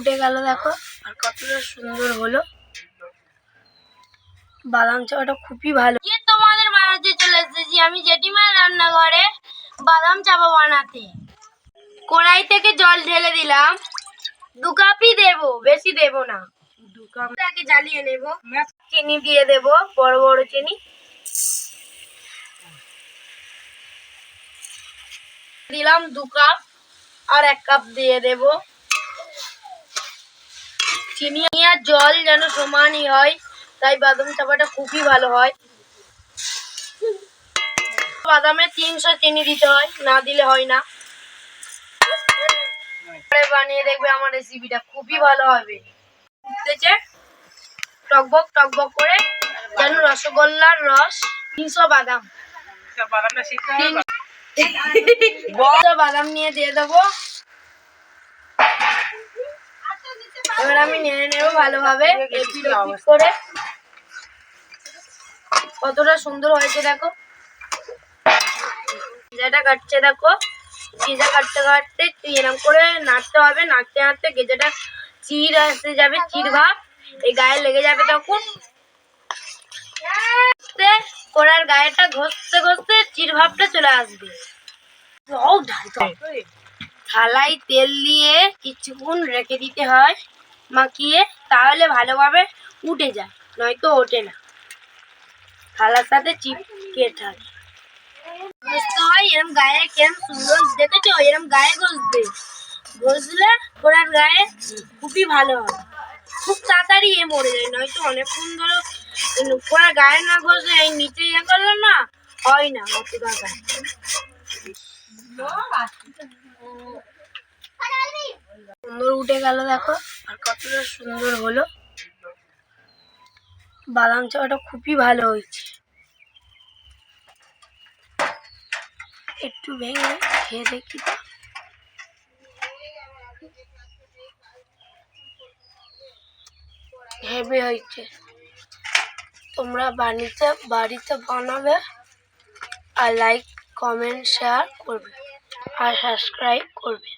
উঠে গেল দেখো, আর কতটা সুন্দর হলো। বাদাম চাপাটা খুবই ভালো। যে তোমাদের বানাতে চলে এসেছি আমি জেঠিমার রান্নাঘরে বাদাম চাপা বানাতে। কড়াই থেকে জল ঢেলে দিলাম। দু কাপই দেবো, বেশি দেবো না। দু কাপ জ্বালিয়ে নেব। চিনি দিয়ে দেব, বড় বড় চিনি। দিলাম দু কাপ, আর এক কাপ দিয়ে দেব। চিনি আর জল যেন সমানই হয় তাই বাদাম চাপাটা খুবই ভালো হয়। বাদামে তিনশো চিনি দিতে হয় না দিলে হয় না। বানিয়ে দেখবে আমার রেসিপিটা খুবই ভালো হবে। টকবক টকবক করে যেন রসগোল্লার রস তিনশো বাদাম। বাদাম নিয়ে দিয়ে দেবো। এবার আমি নেড়ে নেব ভালোভাবে। করে। কতটা সুন্দর হয়েছে দেখো। যেটা কাটছে দেখো। গেজা কাটতে কাটতে এরকম করে নাড়তে হবে নাড়তে নাড়তে গেজাটা চির আসতে যাবে চির ভাব। এই গায়ে লেগে যাবে তখন। কড়ার গায়েটা ঘষতে ঘষতে চির ভাবটা চলে আসবে। থালায় তেল দিয়ে কিছুক্ষণ রেখে দিতে হয়। মাখিয়ে তাহলে ভালোভাবে উঠে যায়, নয়তো ওঠে না। থালার সাথে চিপকে থাকে ঘষতে হয় এরম গায়ে কেরম সুন্দর, দেখেছ? এরম গায়ে ঘষবে। ঘষলে ঘোড়ার গায়ে খুবই ভালো হয়। খুব তাড়াতাড়ি এ মরে যায়, নয়তো অনেকক্ষণ ধরো ঘোড়ার গায়ে না ঘষে এই নিচে ইয়ে করল না হয় না, অত তাড়াতাড়ি। সুন্দর উঠে গেল দেখো, আর কতটা সুন্দর হলো। বাদাম চাপাটা খুবই ভালো হয়েছে। একটু ভেঙে খেয়ে দেখি। হেভি হয়েছে। তোমরা বাড়িতে বাড়িতে বানাবে আর লাইক কমেন্ট শেয়ার করবে আর সাবস্ক্রাইব করবে।